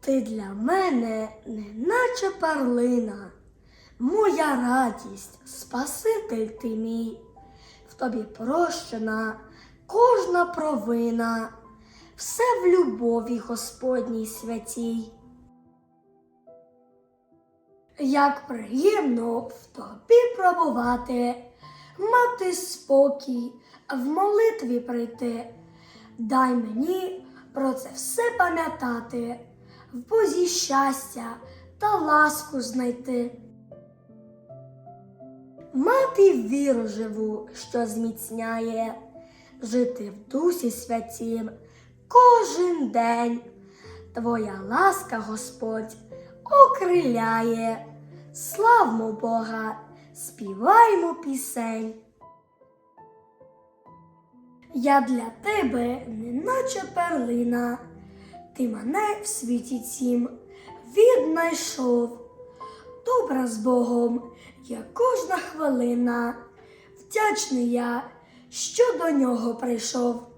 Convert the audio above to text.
Ти для мене неначе перлина, моя радість, Спаситель ти мій, в тобі прощена кожна провина, все в любові Господній святій. Як приємно в тобі пробувати, мати спокій, в молитві прийти. Дай мені про це все пам'ятати, в Бозі щастя та ласку знайти. Мати віру живу, що зміцняє, жити в дусі святім кожен день. Твоя ласка, Господь, окриляє. Славмо Бога, співаймо пісень. Я для тебе, неначе перлина, ти мене в світі цім віднайшов. Добра з Богом я кожна хвилина, вдячний я, що до нього прийшов.